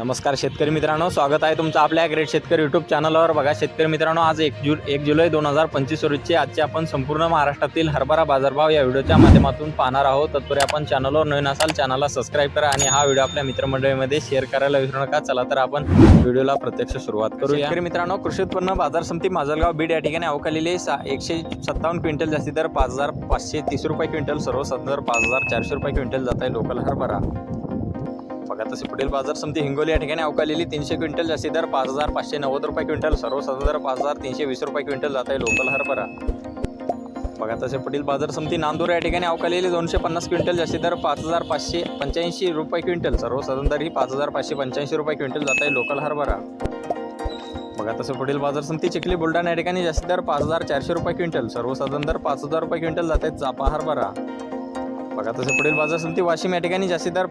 नमस्कार शेतकरी मित्रांनो स्वागत आहे तुमचं आपल्या ग्रेट शेतकरी यूट्यूब चॅनलवर बघा शेतकरी मित्रांनो आज एक जु एक जुलै दोन हजार पंचवीस रोजचे आजचे आपण संपूर्ण महाराष्ट्रातील हरभरा बाजारभाव या व्हिडिओच्या माध्यमातून पाहणार आहोत. तत्पूर्वी आपण चॅनलवर नवीन असाल चॅनलला सबस्क्राईब करा आणि हा व्हिडिओ आपल्या मित्रमंडळीमध्ये शेअर करायला विसरू नका. चला तर आपण व्हिडिओला प्रत्यक्ष सुरुवात करू शेतकरी मित्रांनो कृषी उत्पन्न बाजार समिती माजलगाव बीड या ठिकाणी अवकालेले सा एकशे सत्तावन्न क्विंटल जास्ती दर पाच हजार पाचशे तीस रुपये क्विंटल सर्वसाधारण सत्तर पाच हजार चारशे रुपये क्विंटल जात आहे लोकल हरभरा. बघा तसे पुढील बाजार समिती हिंगोली या ठिकाणी अवकालेली तीनशे क्विंटल जास्ती दर पाच हजार पाचशे नव्वद रुपये क्विंटल सर्वसाधारण दर पाच हजार तीनशे वीस रुपये क्विंटल जात आहे लोकल हरभरा. बघा तसे पुढील बाजार समिती नांदूर या ठिकाणी अवकालेली दोनशे पन्नास क्विंटल जास्ती दर पाच हजार पाचशे पंच्याऐंशी रुपये क्विंटल सर्वसाधारण दर ही पाच हजार पाचशे पंच्याऐंशी रुपये क्विंटल जात आहे लोकल हरभरा. बघा तसं पुढील बाजार समिती चिखली बुलढाणा या ठिकाणी जास्ती दर पाच हजार चारशे रुपये क्विंटल सर्वसाधारण दर पाच हजार रुपये क्विंटल जात आहेत चापा हरभरा. बघा तसं पुढील बाजार समिती वाशिम या ठिकाणी जास्ती दर